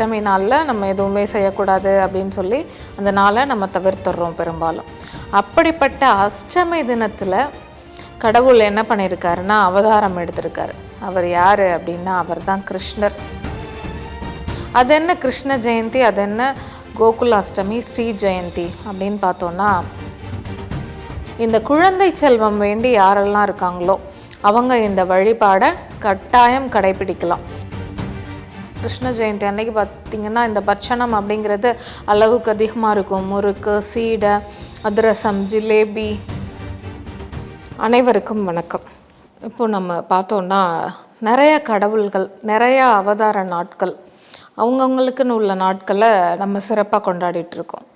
அஷ்டமி நாளில் நம்ம எதுவுமே செய்யக்கூடாது அப்படின்னு சொல்லி அந்த நாளை நம்ம தவிர்த்துடுறோம் பெரும்பாலும். அப்படிப்பட்ட அஷ்டமி தினத்தில் கடவுள் என்ன பண்ணியிருக்காருன்னா அவதாரம் எடுத்திருக்காரு. அவர் யார் அப்படின்னா அவர் தான் கிருஷ்ணர். அது என்ன கிருஷ்ண ஜெயந்தி அது என்ன கோகுலாஷ்டமி ஸ்ரீ ஜெயந்தி அப்படின்னு பார்த்தோன்னா இந்த குழந்தை செல்வம் வேண்டி யாரெல்லாம் இருக்காங்களோ அவங்க இந்த வழிபாடை கட்டாயம் கடைபிடிக்கலாம். கிருஷ்ண ஜெயந்தி அன்னைக்கு பார்த்தீங்கன்னா இந்த பட்சணம் அப்படிங்கிறது அளவுக்கு அதிகமாக இருக்கும். முறுக்கு சீடை அதிரசம் ஜிலேபி. அனைவருக்கும் வணக்கம். இப்போ நம்ம பார்த்தோன்னா நிறைய கடவுள்கள் நிறைய அவதார நாட்கள் அவங்கவுங்களுக்குன்னு உள்ள நாட்களை நம்ம சிறப்பாக கொண்டாடிட்டு இருக்கோம்.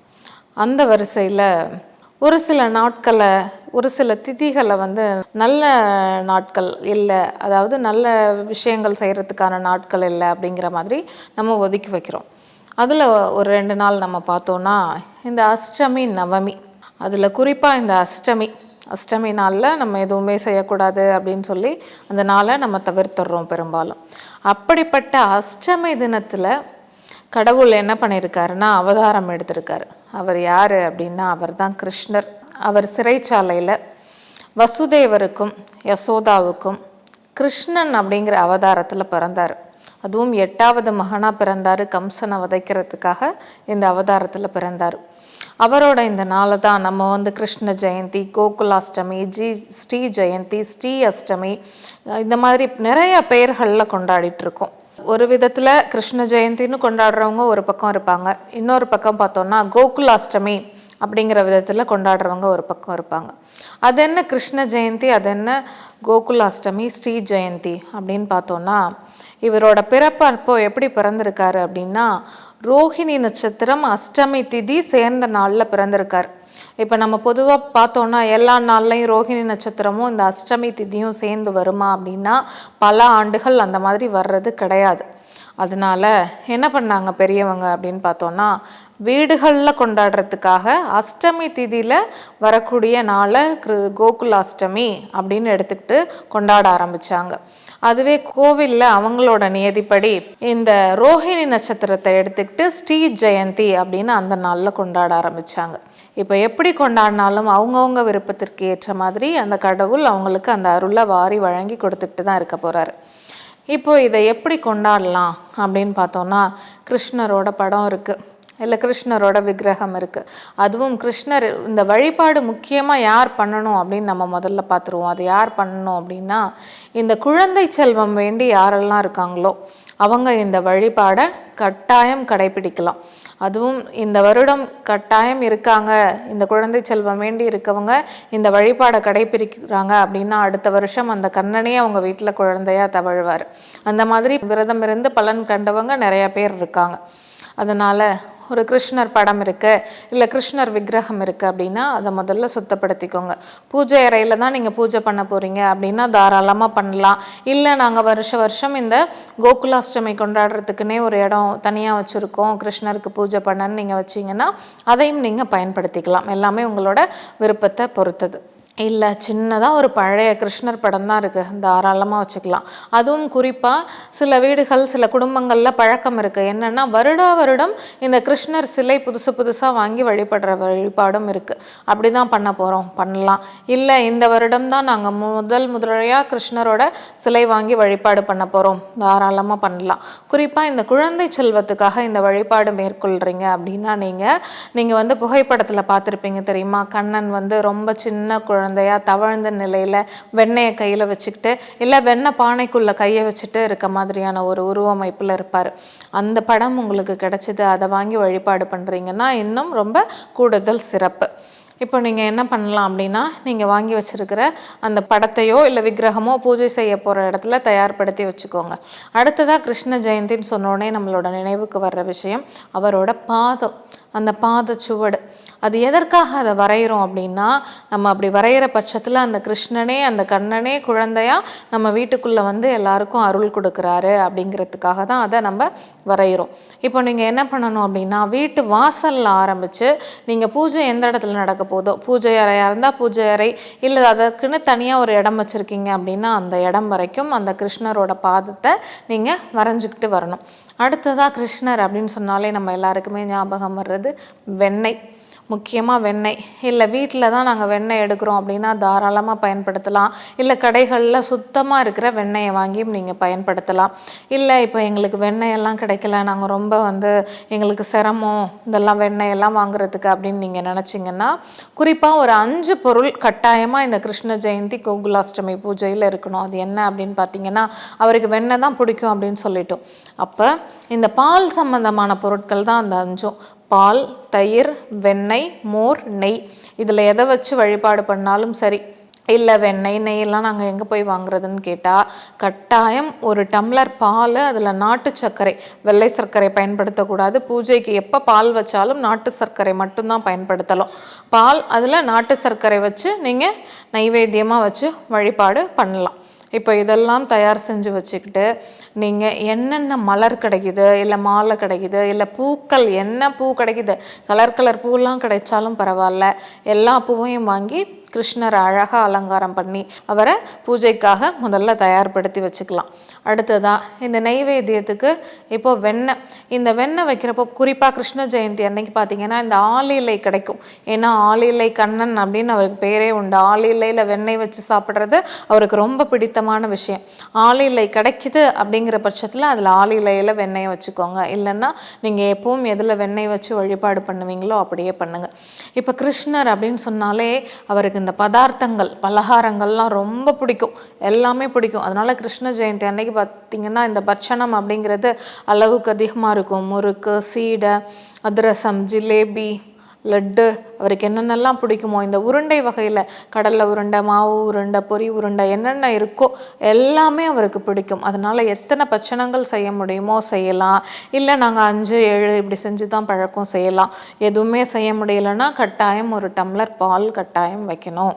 அந்த வரிசையில் ஒரு சில நாட்களை ஒரு சில திதிகளை வந்து நல்ல நாட்கள் இல்லை. அதாவது நல்ல விஷயங்கள் செய்கிறதுக்கான நாட்கள் இல்லை அப்படிங்கிற மாதிரி நம்ம ஒதுக்கி வைக்கிறோம். அதில் ஒரு ரெண்டு நாள் நம்ம பார்த்தோன்னா இந்த அஷ்டமி நவமி. அதில் குறிப்பாக இந்த அஷ்டமி. அஷ்டமி நாளில் நம்ம எதுவுமே செய்யக்கூடாது அப்படின்னு சொல்லி அந்த நாளை நம்ம தவிர்த்துடுறோம் பெரும்பாலும். அப்படிப்பட்ட அஷ்டமி தினத்தில் கடவுள் என்ன பண்ணியிருக்காருன்னா அவதாரம் எடுத்திருக்காரு. அவர் யார் அப்படின்னா அவர் தான் கிருஷ்ணர். அவர் சிறைச்சாலையில் வசுதேவருக்கும் யசோதாவுக்கும் கிருஷ்ணன் அப்படிங்கிற அவதாரத்தில் பிறந்தார். அதுவும் எட்டாவது மகனாக பிறந்தார் கம்சனை வதைக்கிறதுக்காக இந்த அவதாரத்தில் பிறந்தார். அவரோட இந்த நாளை தான் நம்ம வந்து கிருஷ்ண ஜெயந்தி கோகுலாஷ்டமி ஜி ஸ்ரீ ஜெயந்தி ஸ்ரீ அஷ்டமி இந்த மாதிரி நிறைய பெயர்களில் கொண்டாடிட்டு இருக்கோம். ஒரு விதத்தில் கிருஷ்ண ஜெயந்தின்னு கொண்டாடுறவங்க ஒரு பக்கம் இருப்பாங்க. இன்னொரு பக்கம் பார்த்தோன்னா கோகுலாஷ்டமி அப்படிங்கிற விதத்தில் கொண்டாடுறவங்க ஒரு பக்கம் இருப்பாங்க. அது என்ன கிருஷ்ண ஜெயந்தி அது என்ன கோகுலாஷ்டமி ஸ்ரீ ஜெயந்தி அப்படின்னு பார்த்தோன்னா இவரோட பிறப்பு அப்போ எப்படி பிறந்திருக்காரு அப்படின்னா ரோஹிணி நட்சத்திரம் அஷ்டமி திதி சேர்ந்த நாளில் பிறந்திருக்கார். இப்போ நம்ம பொதுவாக பார்த்தோன்னா எல்லா நாள்லையும் ரோஹிணி நட்சத்திரமும் இந்த அஷ்டமி திதியும் சேர்ந்து வருமா அப்படின்னா பல ஆண்டுகள் அந்த மாதிரி வர்றது கிடையாது. அதனால என்ன பண்ணாங்க பெரியவங்க அப்படின்னு பார்த்தோன்னா வீடுகளில் கொண்டாடுறதுக்காக அஷ்டமி திதியில் வரக்கூடிய நாளை கிரு கோகுலாஷ்டமி அப்படின்னு எடுத்துக்கிட்டு கொண்டாட ஆரம்பித்தாங்க அதுவே கோவிலில் அவங்களோட நியதிப்படி இந்த ரோஹிணி நட்சத்திரத்தை எடுத்துக்கிட்டு ஸ்ரீ ஜெயந்தி அப்படின்னு அந்த நாளில் கொண்டாட ஆரம்பித்தாங்க இப்போ எப்படி கொண்டாடினாலும் அவங்கவுங்க விருப்பத்திற்கு ஏற்ற மாதிரி அந்த கடவுள் அவங்களுக்கு அந்த அருளை வாரி வழங்கி கொடுத்துக்கிட்டு தான் இருக்க போகிறாரு இப்போ இதை எப்படி கொண்டாடலாம் அப்படின்னு பார்த்தோன்னா கிருஷ்ணரோட படம் இருக்குது இல்லை கிருஷ்ணரோட விக்கிரகம் இருக்குது அதுவும் கிருஷ்ணர் இந்த வழிபாடு முக்கியமாக யார் பண்ணணும் அப்படின்னு நம்ம முதல்ல பார்த்துருவோம். அது யார் பண்ணணும் அப்படின்னா இந்த குழந்தை செல்வம் வேண்டி யாரெல்லாம் இருக்காங்களோ அவங்க இந்த வழிபாடை கட்டாயம் கடைபிடிக்கலாம் அதுவும் இந்த வருடம் கட்டாயம் இருக்காங்க. இந்த குழந்தை செல்வம் வேண்டி இருக்கவங்க இந்த வழிபாடை கடைபிடிக்கிறாங்க அப்படின்னா அடுத்த வருஷம் அந்த கண்ணனே அவங்க வீட்டில் குழந்தையாக தவழ்வார். அந்த மாதிரி விரதம் இருந்து பலன் கண்டவங்க நிறைய பேர் இருக்காங்க. அதனால் ஒரு கிருஷ்ணர் படம் இருக்குது இல்லை கிருஷ்ணர் விக்கிரகம் இருக்குது அப்படின்னா அதை முதல்ல சுத்தப்படுத்திக்கோங்க. பூஜை அறையில் தான் நீங்கள் பூஜை பண்ண போகிறீங்க அப்படின்னா தாராளமாக பண்ணலாம். இல்லை நாங்கள் வருஷ வருஷம் இந்த கோகுலாஷ்டமி கொண்டாடுறதுக்குன்னே ஒரு இடம் தனியாக வச்சுருக்கோம். கிருஷ்ணருக்கு பூஜை பண்ணன்னு நீங்கள் வச்சிங்கன்னா அதையும் நீங்கள் பயன்படுத்திக்கலாம். எல்லாமே உங்களோட விருப்பத்தை பொறுத்தது. இல்லை சின்னதாக ஒரு பழைய கிருஷ்ணர் படம் தான் இருக்குது தாராளமாக வச்சுக்கலாம். அதுவும் குறிப்பாக சில வீடுகள் சில குடும்பங்களில் பழக்கம் இருக்குது என்னென்னா வருடா வருடம் இந்த கிருஷ்ணர் சிலை புதுசு புதுசாக வாங்கி வழிபடுற வழிபாடும் இருக்குது அப்படி தான் பண்ண போகிறோம் பண்ணலாம். இல்லை இந்த வருடம் தான் நாங்கள் முதல் முதலையாக கிருஷ்ணரோட சிலை வாங்கி வழிபாடு பண்ண போகிறோம் தாராளமாக பண்ணலாம். குறிப்பாக இந்த குழந்தை செல்வத்துக்காக இந்த வழிபாடு மேற்கொள்கிறீங்க அப்படின்னா நீங்கள் நீங்கள் வந்து புகைப்படத்தில் பார்த்துருப்பீங்க தெரியுமா? கண்ணன் வந்து ரொம்ப சின்ன குழந்தையா தவழ்ந்த நிலையில் வெண்ணெயை கையில் வச்சுக்கிட்டு இல்லை வெண்ணெய் பானைக்குள்ளே கையை வச்சுட்டு இருக்க மாதிரியான ஒரு உருவமைப்பில் இருப்பார். அந்த படம் உங்களுக்கு கிடைச்சிது அதை வாங்கி வழிபாடு பண்ணுறீங்கன்னா இன்னும் ரொம்ப கூடுதல் சிறப்பு. இப்போ நீங்கள் என்ன பண்ணலாம் அப்படின்னா நீங்கள் வாங்கி வச்சிருக்கிற அந்த படத்தையோ இல்லை விக்கிரகமோ பூஜை செய்ய போகிற இடத்துல தயார்படுத்தி வச்சுக்கோங்க. அடுத்ததாக கிருஷ்ண ஜெயந்தின்னு சொன்னோடனே நம்மளோட நினைவுக்கு வர்ற விஷயம் அவரோட பாதம். அந்த பாத சுவடு அது எதற்காக அதை வரைகிறோம் அப்படின்னா நம்ம அப்படி வரைகிற பட்சத்தில் அந்த கிருஷ்ணனே அந்த கண்ணனே குழந்தையாக நம்ம வீட்டுக்குள்ளே வந்து எல்லாருக்கும் அருள் கொடுக்குறாரு அப்படிங்கிறதுக்காக தான் அதை நம்ம வரைகிறோம். இப்போ நீங்கள் என்ன பண்ணணும் அப்படின்னா வீட்டு வாசலில் ஆரம்பித்து நீங்கள் பூஜை எந்த இடத்துல நடக்க போதோ பூஜை அறையாக இருந்தால் பூஜை அறை இல்லை அதற்குன்னு தனியாக ஒரு இடம் வச்சுருக்கீங்க அப்படின்னா அந்த இடம் வரைக்கும் அந்த கிருஷ்ணரோட பாதத்தை நீங்கள் வரைஞ்சிக்கிட்டு வரணும். அடுத்ததாக கிருஷ்ணர் அப்படின்னு சொன்னாலே நம்ம எல்லாருக்குமே ஞாபகம் வர்றது வெண்ணெய். முக்கியமாக வெண்ணெய். இல்லை வீட்டில் தான் நாங்கள் வெண்ணெய் எடுக்கிறோம் அப்படின்னா தாராளமாக பயன்படுத்தலாம். இல்லை கடைகளில் சுத்தமாக இருக்கிற வெண்ணெயை வாங்கியும் நீங்கள் பயன்படுத்தலாம். இல்லை இப்போ எங்களுக்கு வெண்ணெயெல்லாம் கிடைக்கல நாங்கள் ரொம்ப வந்து எங்களுக்கு சிரமம் இதெல்லாம் வெண்ணெயெல்லாம் வாங்குறதுக்கு அப்படின்னு நீங்கள் நினச்சிங்கன்னா குறிப்பாக ஒரு அஞ்சு பொருள் கட்டாயமாக இந்த கிருஷ்ண ஜெயந்தி கோகுலாஷ்டமி பூஜையில் இருக்கணும். அது என்ன அப்படின்னு பார்த்தீங்கன்னா அவருக்கு வெண்ணெய் தான் பிடிக்கும் அப்படின்னு சொல்லிட்டோம். அப்போ இந்த பால் சம்பந்தமான பொருட்கள் தான் அந்த அஞ்சும். பால் தயிர் வெண்ணெய் மோர் நெய். இதில் எதை வச்சு வழிபாடு பண்ணாலும் சரி இல்லை வெண்ணெய் நெய்யெல்லாம் நாங்கள் எங்கே போய் வாங்குறதுன்னு கேட்டால் கட்டாயம் ஒரு டம்ளர் பால் அதில் நாட்டு சர்க்கரை வெள்ளை சர்க்கரை பயன்படுத்தக்கூடாது. பூஜைக்கு எப்போ பால் வச்சாலும் நாட்டு சர்க்கரை மட்டும்தான் பயன்படுத்தலாம். பால் அதில் நாட்டு சர்க்கரை வச்சு நீங்கள் நைவேத்தியமாக வச்சு வழிபாடு பண்ணலாம். இப்போ இதெல்லாம் தயார் செஞ்சு வச்சுக்கிட்டு நீங்கள் என்னென்ன மலர் கிடைக்குது இல்லை மாலை கிடைக்குது இல்லை பூக்கள் என்ன பூ கிடைக்குது கலர் கலர் பூவெல்லாம் கிடைச்சாலும் பரவாயில்ல. எல்லா பூவையும் வாங்கி கிருஷ்ணரை அழகாக அலங்காரம் பண்ணி அவரை பூஜைக்காக முதல்ல தயார்படுத்தி வச்சுக்கலாம். அடுத்ததாக இந்த நெய்வேத்தியத்துக்கு இப்போது வெண்ணெய் இந்த வெண்ணெய் வைக்கிறப்போ குறிப்பாக கிருஷ்ண ஜெயந்தி அன்னைக்கு பார்த்தீங்கன்னா இந்த ஆளிலை கிடைக்கும். ஏன்னா ஆளிலை கண்ணன் அப்படின்னு அவருக்கு பேரே உண்டு. ஆளிலையில் வெண்ணெய் வச்சு சாப்பிட்றது அவருக்கு ரொம்ப பிடித்தமான விஷயம். ஆளிலை கிடைக்குது அப்படிங்கிற பட்சத்தில் அதில் ஆளிலையில் வெண்ணெயை வச்சுக்கோங்க. இல்லைன்னா நீங்கள் எப்பவும் எதில் வெண்ணெய் வச்சு வழிபாடு பண்ணுவீங்களோ அப்படியே பண்ணுங்கள் இப்போ கிருஷ்ணர் அப்படின்னு சொன்னாலே அவருக்கு இந்த பதார்த்தங்கள் பலகாரங்கள்லாம் ரொம்ப பிடிக்கும். எல்லாமே பிடிக்கும். அதனால் கிருஷ்ண ஜெயந்தி அன்னைக்கு பார்த்திங்கன்னா இந்த பட்சணம் அப்படிங்கிறது அளவுக்கு அதிகமாக இருக்கும். முறுக்கு சீடை அதிரசம் ஜிலேபி லட்டு அவருக்கு என்னென்னலாம் பிடிக்குமோ இந்த உருண்டை வகையில் கடலை உருண்டை மாவு உருண்டை பொரி உருண்டை என்னென்ன இருக்கோ எல்லாமே அவருக்கு பிடிக்கும். அதனால் எத்தனை பட்சணங்கள் செய்ய முடியுமோ செய்யலாம். இல்லை நாங்கள் அஞ்சு ஏழு இப்படி செஞ்சு தான் பழக்கம் செய்யலாம். எதுவுமே செய்ய முடியலன்னா கட்டாயம் ஒரு டம்ளர் பால் கட்டாயம் வைக்கணும்.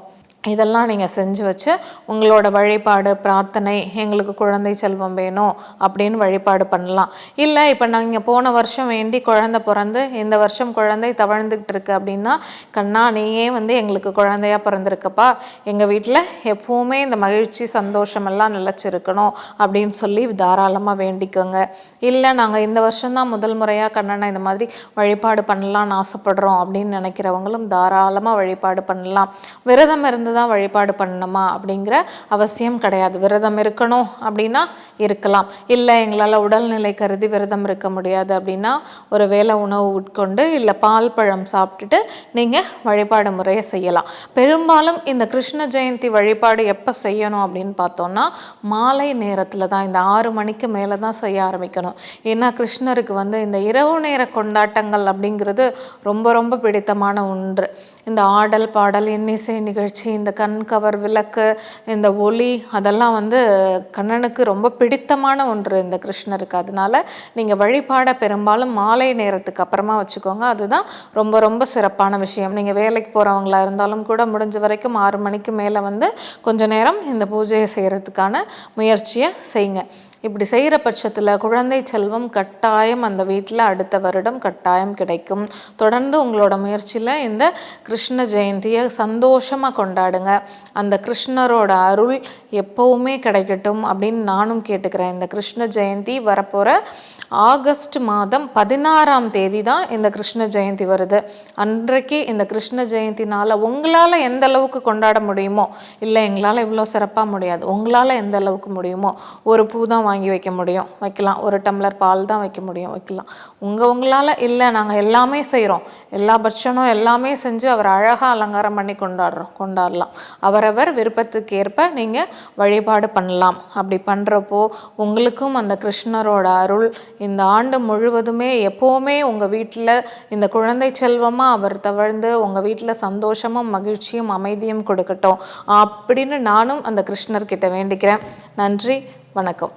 இதெல்லாம் நீங்கள் செஞ்சு வச்சு உங்களோட வழிபாடு பிரார்த்தனை எங்களுக்கு குழந்தை செல்வம் வேணும் அப்படின்னு வழிபாடு பண்ணலாம். இல்லை இப்போ நாங்கள் போன வருஷம் வேண்டி குழந்தை பிறந்து இந்த வருஷம் குழந்தை தவழ்ந்துக்கிட்டு இருக்கு அப்படின்னா கண்ணா நீயே வந்து எங்களுக்கு குழந்தையா பிறந்திருக்கப்பா. எங்கள் வீட்டில் எப்போவுமே இந்த மகிழ்ச்சி சந்தோஷமெல்லாம் நிலச்சிருக்கணும் அப்படின்னு சொல்லி தாராளமாக வேண்டிக்கோங்க. இல்லை நாங்கள் இந்த வருஷம்தான் முதல் முறையாக கண்ணனை இந்த மாதிரி வழிபாடு பண்ணலாம்னு ஆசைப்படுறோம் அப்படின்னு நினைக்கிறவங்களும் தாராளமாக வழிபாடு பண்ணலாம். விரதம் இருந்தது தான் வழிபாடு பண்ணணுமா அப்படிங்கிற அவசியம் கிடையாது. விரதம் இருக்கணும் அப்படின்னா இருக்கலாம். இல்லை எங்களால் உடல்நிலை கருதி விரதம் இருக்க முடியாது அப்படின்னா ஒரு வேளை உணவு உட்கொண்டு இல்லை பால் பழம் சாப்பிட்டுட்டு நீங்கள் வழிபாடு முறையை செய்யலாம். பெரும்பாலும் இந்த கிருஷ்ண ஜெயந்தி வழிபாடு எப்போ செய்யணும் அப்படின்னு பார்த்தோம்னா மாலை நேரத்தில் தான் இந்த ஆறு மணிக்கு மேலே தான் செய்ய ஆரம்பிக்கணும். ஏன்னா கிருஷ்ணருக்கு வந்து இந்த இரவு நேர கொண்டாட்டங்கள் அப்படிங்கிறது ரொம்ப ரொம்ப பிடித்தமான ஒன்று. இந்த ஆடல் பாடல் இன்னிசை நிகழ்ச்சி இந்த கண் கவர் விளக்கு இந்த ஒளி அதெல்லாம் வந்து கண்ணனுக்கு ரொம்ப பிடித்தமான ஒன்று இந்த கிருஷ்ணருக்கு. அதனால நீங்கள் வழிபாட பெரும்பாலும் மாலை நேரத்துக்கு அப்புறமா வச்சுக்கோங்க. அதுதான் ரொம்ப ரொம்ப சிறப்பான விஷயம். நீங்கள் வேலைக்கு போகிறவங்களா இருந்தாலும் கூட முடிஞ்ச வரைக்கும் ஆறு மணிக்கு மேலே வந்து கொஞ்ச நேரம் இந்த பூஜையை செய்கிறதுக்கான முயற்சியை செய்யுங்க இப்படி செய்கிற பட்சத்தில் குழந்தை செல்வம் கட்டாயம் அந்த வீட்டில் அடுத்த வருடம் கட்டாயம் கிடைக்கும். தொடர்ந்து உங்களோட முயற்சியில் இந்த கிருஷ்ண ஜெயந்தியை சந்தோஷமாக கொண்டாடுங்க. அந்த கிருஷ்ணரோட அருள் எப்போவுமே கிடைக்கட்டும் அப்படின்னு நானும் கேட்டுக்கிறேன். இந்த கிருஷ்ண ஜெயந்தி வரப்போகிற ஆகஸ்ட் மாதம் பதினாறாம் தேதி தான் இந்த கிருஷ்ண ஜெயந்தி வருது. அன்றைக்கு இந்த கிருஷ்ண ஜெயந்தினால் உங்களால் எந்த அளவுக்கு கொண்டாட முடியுமோ இல்லை எங்களால் இவ்வளோ சிறப்பாக முடியாது உங்களால் எந்த அளவுக்கு முடியுமோ ஒரு பூ தான் வாங்கி வைக்க முடியும். வைக்கலாம். ஒரு டம்ளர் பால் தான் வைக்க முடியும். வைக்கலாம். உங்கள் உங்களால் இல்லை. நாங்கள் எல்லாமே செய்கிறோம் எல்லா பட்சனும் எல்லாமே செஞ்சு அவர் அழகாக அலங்காரம் பண்ணி கொண்டாடுறோம். கொண்டாடலாம். அவரவர் விருப்பத்துக்கு ஏற்ப நீங்கள் வழிபாடு பண்ணலாம். அப்படி பண்ணுறப்போ உங்களுக்கும் அந்த கிருஷ்ணரோட அருள் இந்த ஆண்டு முழுவதுமே எப்போவுமே உங்கள் வீட்டில் இந்த குழந்தை செல்வமாக அவர் தவழ்ந்து உங்கள் வீட்டில் சந்தோஷமும் மகிழ்ச்சியும் அமைதியும் கொடுக்கட்டும். அப்படின்னு நானும் அந்த கிருஷ்ணர்கிட்ட வேண்டிக்கிறேன். நன்றி. வணக்கம்.